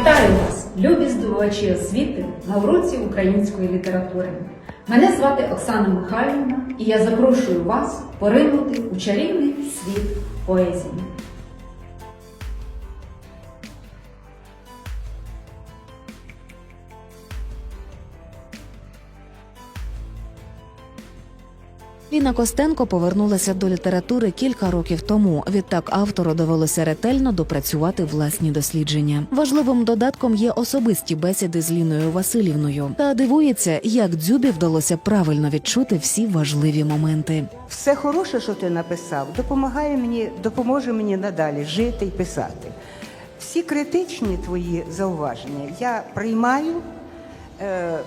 Вітаю вас, любі здобувачі освіти на уроці української літератури. Мене звати Оксана Михайлівна, і я запрошую вас поринути у чарівний світ поезії. Ліна Костенко повернулася до літератури кілька років тому. Відтак автору довелося ретельно допрацювати власні дослідження. Важливим додатком є особисті бесіди з Ліною Васильівною. Та дивується, як дзюбі вдалося правильно відчути всі важливі моменти. Все хороше, що ти написав, допомагає мені, допоможе мені надалі жити і писати. Всі критичні твої зауваження я приймаю, е,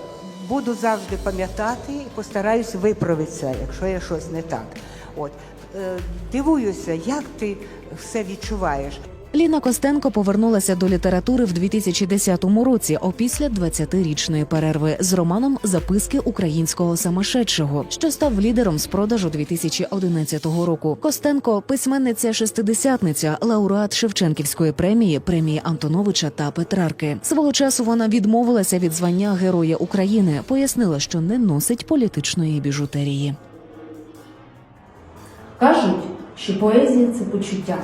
буду завжди пам'ятати і постараюсь виправитися, якщо я щось не так. От е, дивуюся, як ти все відчуваєш. Ліна Костенко повернулася до літератури в 2010 році, опісля 20-річної перерви з романом Записки українського самошедшого, що став лідером з продажу 2011 року. Костенко письменниця шестидесятниця, лауреат Шевченківської премії, премії Антоновича та Петрарки. Свого часу вона відмовилася від звання Героя України, пояснила, що не носить політичної біжутерії. Кажуть, що поезія це почуття,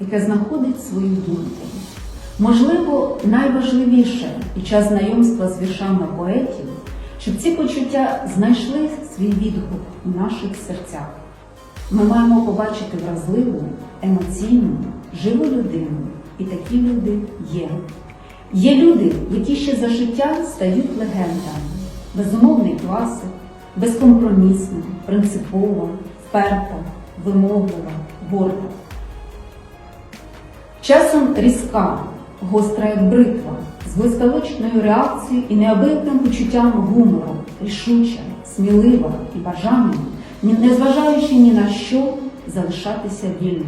яке знаходить свою думку. Можливо, найважливіше під час знайомства з віршами поетів, щоб ці почуття знайшли свій відгук у наших серцях. Ми маємо побачити вразливу, емоційну, живу людину, і такі люди є. Є люди, які ще за життя стають легендами. Безумовний класик, безкомпромісна, принципова, вперта, вимоглива, горда. Часом різка, гостра як бритва, з блискавичною реакцією і неабияким почуттям гумору, рішуча, смілива і бажанням, незважаючи ні на що, залишатися вільною.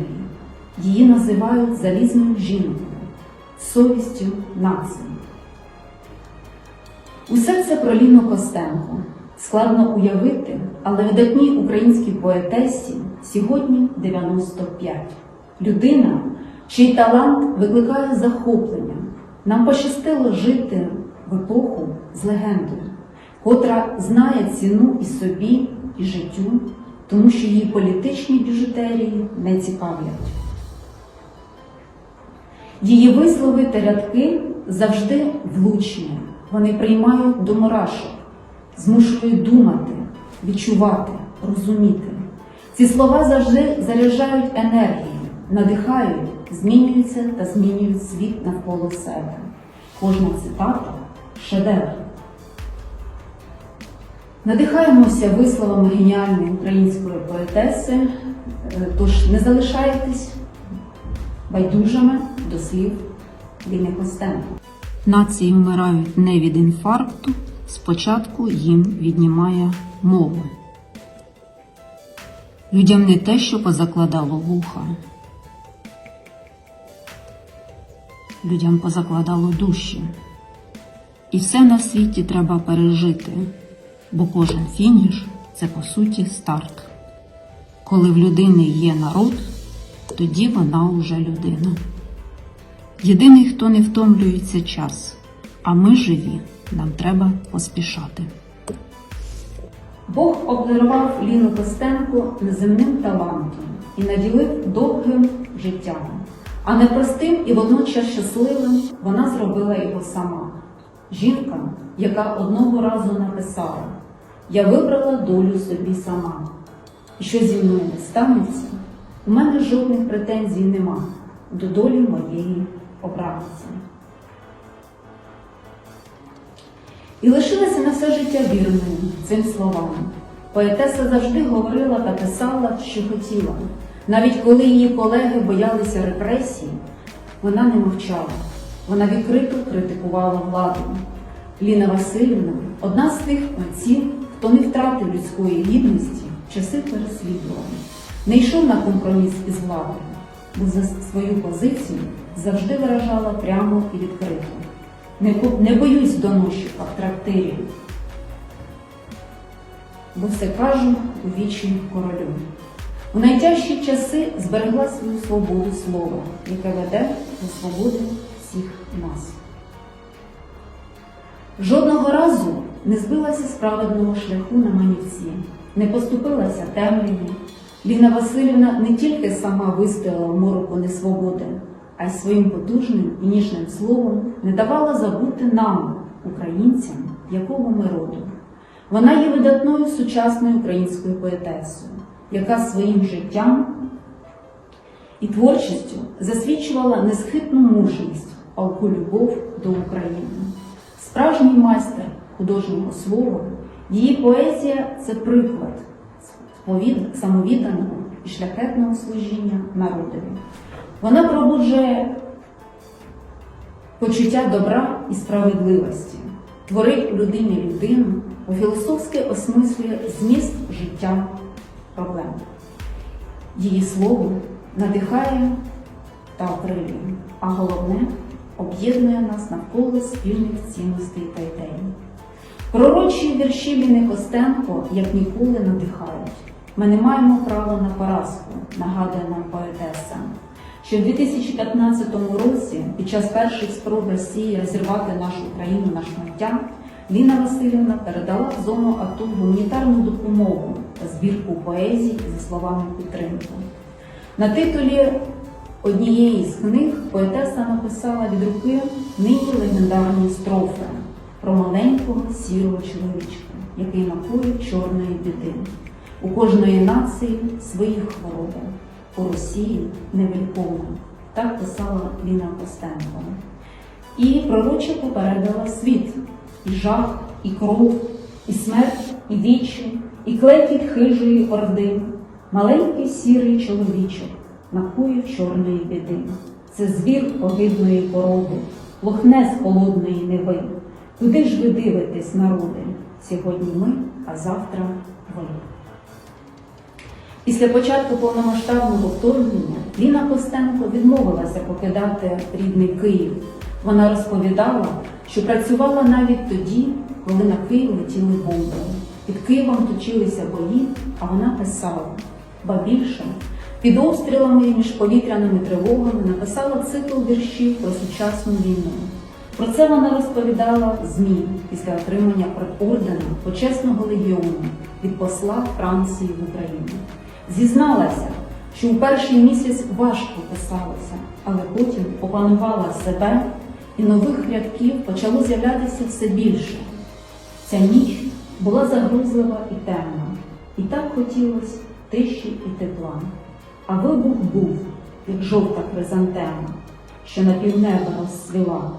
Її називають залізною жінкою, совістю нації. Усе це про Ліну Костенко. Складно уявити, але видатній українській поетесі сьогодні 95. Людина, чий талант викликає захоплення. Нам пощастило жити в епоху з легендою, котра знає ціну і собі, і життю, тому що її політичні біжутерії не цікавлять. Її вислови та рядки завжди влучні. Вони приймають до мурашок, змушують думати, відчувати, розуміти. Ці слова завжди заряджають енергією, надихають, змінюються та змінюють світ навколо себе. Кожна цитата шедевр. Надихаємося висловами геніальної української поетеси, е, тож не залишайтесь байдужими до слів Ліни Костенко. Нації вмирають не від інфаркту, спочатку їм віднімає мову. Людям не те, що позакладало вуха. Людям позакладало душі. І все на світі треба пережити, бо кожен фініш це по суті старт. Коли в людини є народ, тоді вона уже людина. Єдиний, хто не втомлюється час, а ми живі, нам треба поспішати. Бог обдарував Ліну Костенко неземним талантом і наділив довгим життям, а непростим і водночас щасливим вона зробила його сама. Жінка, яка одного разу написала: Я вибрала долю собі сама. І що зі мною не станеться, у мене жодних претензій нема до долі моєї обраниці. І лишилася на все життя вірною цим словам. Поетеса завжди говорила та писала, що хотіла. Навіть коли її колеги боялися репресій, вона не мовчала. Вона відкрито критикувала владу. Ліна Васильівна одна з тих митців, хто не втратив людської гідності в часи переслідування, не йшов на компроміс із владою, бо за свою позицію завжди виражала прямо і відкрито. Не, не боюсь доносчика в трактирі, бо все кажу у вічі королю. У найтяжчі часи зберегла свою свободу слова, яке веде до свободи всіх нас. Жодного разу не збилася з праведного шляху на манівці, не поступилася темряві. Ліна Васильівна не тільки сама вистояла в мороку несвободи, а й своїм потужним і ніжним словом не давала забути нам, українцям, якого ми роду. Вона є видатною сучасною українською поетесою, яка своїм життям і творчістю засвідчувала несхитну мужність, палку любов до України. Справжній майстер художнього слова, її поезія це приклад самовідданого і шляхетного служіння народові. Вона пробуджує почуття добра і справедливості, творить людині людину, у філософськи осмислює зміст життя проблем. Її слово надихає та окрилює, а головне об'єднує нас навколо спільних цінностей та ідей. Пророчі вірші Ліни Костенко як ніколи надихають. Ми не маємо права на поразку, нагадує нам поетеса, що в 2015 році, під час перших спроб Росії розірвати нашу країну на шмаття, Ліна Васильівна передала в зону АТО гуманітарну допомогу та збірку поезій зі словами підтримки. На титулі однієї з книг поетеса написала від руки нині легендарні строфи про маленького сірого чоловічка, який напоїв чорної біди. У кожної нації свої хвороби, у Росії невеликовна. Так писала Ліна Костенко. І пророче попередила світ і жах, і кров, і смерть, і вічі, і клекіт хижої орди. Маленький сірий чоловічок накує чорної біди. Це звір погибної породи, лохне з холодної неви. Куди ж ви дивитесь, народи? Сьогодні ми, а завтра ви. Після початку повномасштабного вторгнення Ліна Костенко відмовилася покидати рідний Київ. Вона розповідала, що працювала навіть тоді, коли на Київ летіли бомби. Під Києвом точилися бої, а вона писала. Ба більше, під обстрілами і між повітряними тривогами написала цикл віршів про сучасну війну. Про це вона розповідала ЗМІ після отримання ордена почесного легіону від посла Франції в Україну. Зізналася, що у перший місяць важко писалося, але потім опанувала себе і нових рядків почало з'являтися все більше. Ця ніч була загрузлива і темна, і так хотілося тиші і тепла. А вибух був, як жовта хризантема, що на півнеба розцвіла.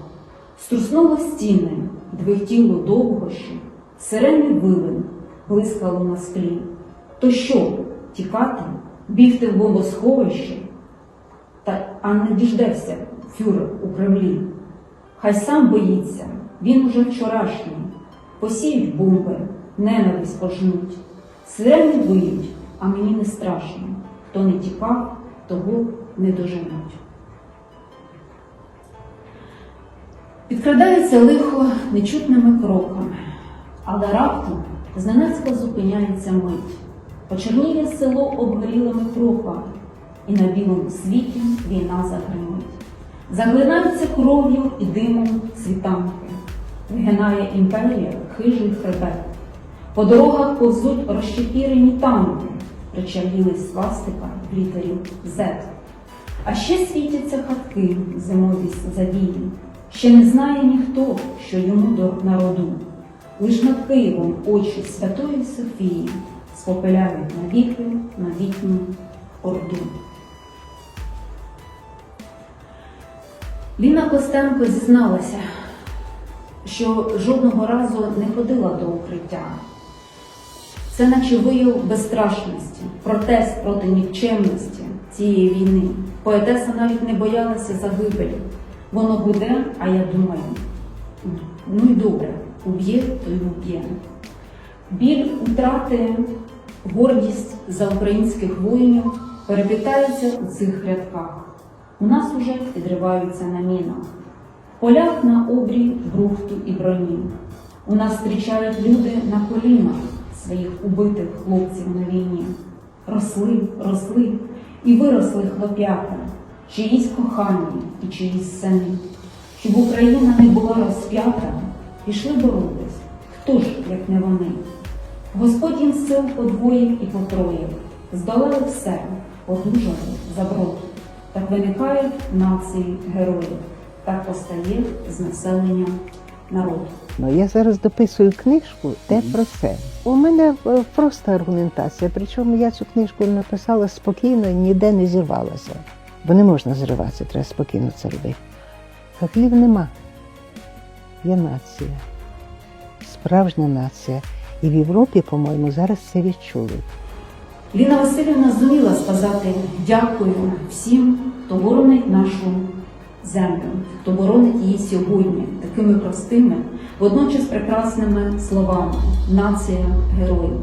Струснуло стіни, двихтіло довго ще, сирени вилин, блискало на склі. То що, тікати, бігти в бомбосховище? Та а не діждешся фюрер у Кремлі. Хай сам боїться, він уже вчорашній. Посіють бомби, ненависть пожнуть. Сирени виють, а мені не страшно. Хто не тікав, того не доженуть. Підкрадається лихо нечутними кроками, але раптом зненацька зупиняється мить. Почерніє село обгорілими кроками, і на білому світі війна загримить. Заглинаються кров'ю і димом світанки, вигинає імперія хижий хребет. По дорогах повзуть розчепірені танки, причавіли свастика в літері Z. А ще світяться хатки зимові завії. Ще не знає ніхто, що йому до народу. Лиш над Києвом очі Святої Софії спопиляють навіки на вікні орду. Ліна Костенко зізналася, що жодного разу не ходила до укриття. Це наче вияв безстрашності, протест проти нікчемності цієї війни. Поетеса навіть не боялася загибелі. Воно буде, а я думаю, ну й добре, уб'є, то й уб'є. Біль втрати, гордість за українських воїнів переплітаються у цих рядках. У нас уже підриваються на мінах, в полях на обрі брухту і броні. У нас зустрічають люди на колінах своїх убитих хлопців на війні. Росли, росли і виросли хлоп'ята, чиїсь кохані і чиїсь сини, щоб Україна не була розп'ята, пішли боротись. Хто ж, як не вони? Господь їм сил подвоїв і потроїв, здолали все, одужали заброд. Так виникають нації героїв, так постає з населення народ. Ну, я зараз дописую книжку те про це. У мене е, проста аргументація, причому я цю книжку написала спокійно і ніде не зірвалася. Бо не можна зриватися, треба спокійно це робити. Хаклів нема. Є нація. Справжня нація. І в Європі, по-моєму, зараз це відчули. Ліна Васильівна зуміла сказати дякую всім, хто боронить нашу землю, хто боронить її сьогодні такими простими, водночас прекрасними словами Нація героїв.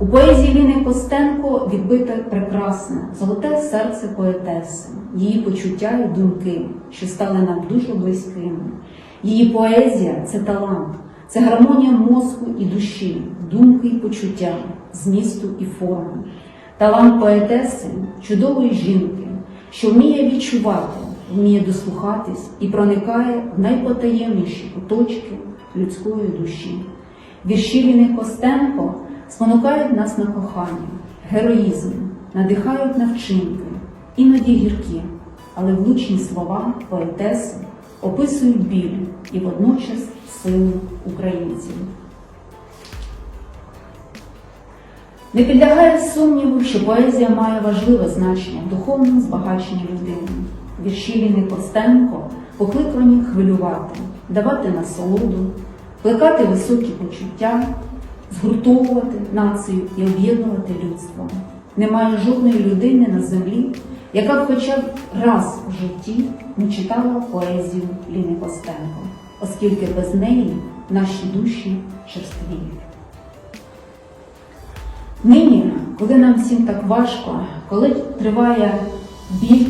У поезії Ліни Костенко відбите прекрасне, золоте серце поетеси, її почуття і думки, що стали нам дуже близькими. Її поезія це талант, це гармонія мозку і душі, думки і почуття, змісту і форми. Талант поетеси чудової жінки, що вміє відчувати, вміє дослухатись і проникає в найпотаємніші куточки людської душі. Вірші Ліни Костенко спонукають нас на кохання, героїзм, надихають на вчинки, іноді гіркі, але влучні слова поетеси описують біль і водночас силу українців. Не підлягає сумніву, що поезія має важливе значення в духовному збагаченні людини. Вірші Костенко покликані хвилювати, давати насолоду, плекати високі почуття, згуртовувати націю і об'єднувати людство. Немає жодної людини на землі, яка б хоча б раз в житті не читала поезію Ліни Костенко, оскільки без неї наші душі черствіють. Нині, коли нам всім так важко, коли триває біль,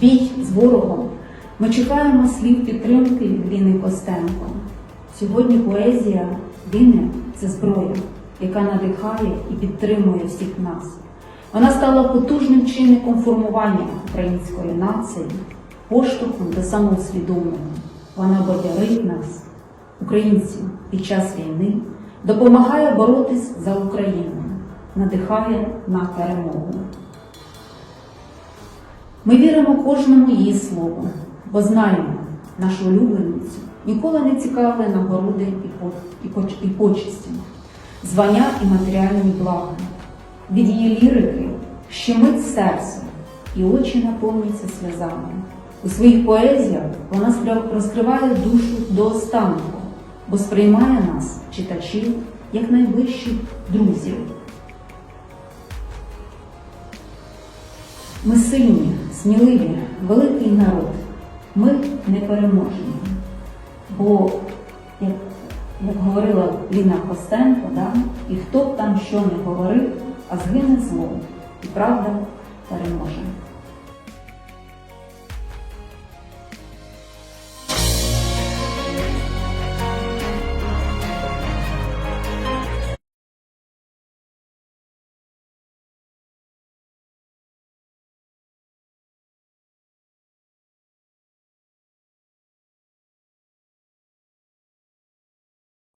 бій з ворогом, ми чекаємо слів підтримки від Ліни Костенко. Сьогодні поезія Ліни це зброя, яка надихає і підтримує всіх нас. Вона стала потужним чинником формування української нації, поштовхом до самоусвідомлення. Вона бадярить нас, українців, під час війни, допомагає боротись за Україну надихає на перемогу. Ми віримо кожному її слову, бо знаємо, нашу улюбленицю ніколи не цікавили нагороди і і поч- почесті, звання і матеріальні блага. Від її лірики щемить серце, і очі наповнюються сльозами. У своїх поезіях вона розкриває душу до останку, бо сприймає нас, читачів, як найближчих друзів. Ми сильні, сміливі, великий народ. Ми непереможні. Бо, як, як говорила Ліна Костенко, да, і хто б там що не говорив, а згине зло, і правда переможе.